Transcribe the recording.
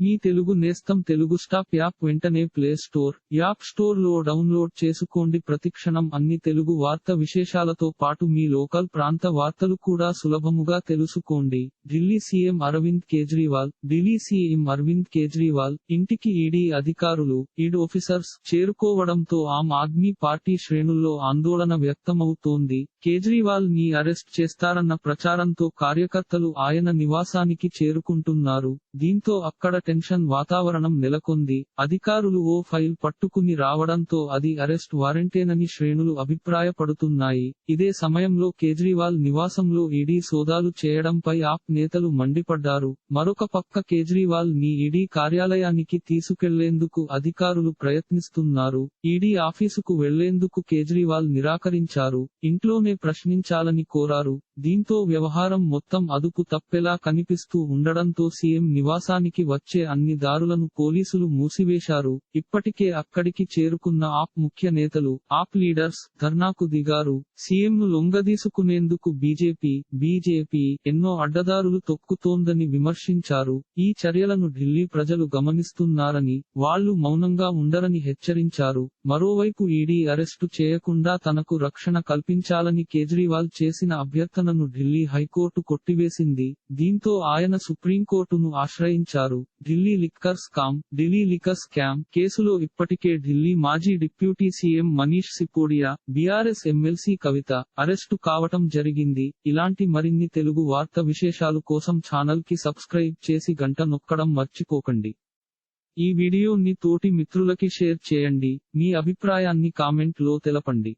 మీ తెలుగు నేస్తం Telugu stop app వెంటనే play store app స్టోర్లో డౌన్లోడ్ చేసుకోండి. ప్రతిక్షణం అన్ని తెలుగు వార్త విశేషాలతో పాటు మీ లోకల్ ప్రాంత వార్తలు కూడా సులభముగా తెలుసుకోండి. ఢిల్లీ సీఎం అరవింద్ కేజ్రీవాల్ ఢిల్లీ సీఎం అరవింద్ కేజ్రీవాల్ ఇంటికి ఈడీ అధికారులు ఈడ్ ఆఫీసర్స్ చేరుకోవడంతో ఆమ్ ఆద్మీ పార్టీ శ్రేణుల్లో ఆందోళన వ్యక్తమవుతోంది. కేజ్రీవాల్ని అరెస్ట్ చేస్తారన్న ప్రచారంతో కార్యకర్తలు ఆయన నివాసానికి చేరుకుంటున్నారు. దీంతో అక్కడ టెన్షన్ వాతావరణం నెలకొంది. అధికారులు ఓ ఫైల్ పట్టుకుని రావడంతో అది అరెస్ట్ వారెంటేనని శ్రేణులు అభిప్రాయపడుతున్నాయి. ఇదే సమయంలో కేజ్రీవాల్ నివాసంలో ఈడీ సోదాలు చేయడంపై ఆప్ నేతలు మండిపడ్డారు. మరొక పక్క కేజ్రీవాల్ని ఈడీ కార్యాలయానికి తీసుకెళ్ళేందుకు అధికారులు ప్రయత్నిస్తున్నారు. ఈడీ ఆఫీసుకు వెళ్ళేందుకు కేజ్రీవాల్ నిరాకరించారు. ఇంట్లోనే ప్రశ్నించాలని కోరారు. దీంతో వ్యవహారం మొత్తం అదుపు తప్పేలా కనిపిస్తూ ఉండడంతో సీఎం నివాసానికి వచ్చే అన్ని దారులను పోలీసులు మూసివేశారు. ఇప్పటికే అక్కడికి చేరుకున్న ఆప్ ముఖ్య నేతలు ఆప్ లీడర్స్ ధర్నాకు దిగారు. సీఎంను లొంగదీసుకునేందుకు బీజేపీ బీజేపీ ఎన్నో అడ్డదారులు తొక్కుతోందని విమర్శించారు. ఈ చర్యలను ఢిల్లీ ప్రజలు గమనిస్తున్నారని వాళ్ళు మౌనంగా ఉండరని హెచ్చరించారు. మరోవైపు ఈడీ అరెస్టు చేయకుండా తనకు రక్షణ కల్పించాలని కేజ్రీవాల్ చేసిన అభ్యర్థన అభ్యర్థనను ఢిల్లీ హైకోర్టు కొట్టివేసింది. దీంతో ఆయన సుప్రీంకోర్టును ఆశ్రయించారు. Delhi liquor scam Delhi liquor scam కేసులో ఇప్పటికే ఢిల్లీ మాజీ deputy CM Manish Sisodia BRS MLC Kavitha arrest కావటం జరిగింది. ఇలాంటి మరిన్ని తెలుగు వార్త విశేషాలు కోసం ఛానల్కి సబ్స్క్రైబ్ చేసి గంట నొక్కడం మర్చిపోకండి. ఈ వీడియోని తోటి మిత్రులకి షేర్ చేయండి. మీ అభిప్రాయాన్ని కామెంట్లో తెలపండి.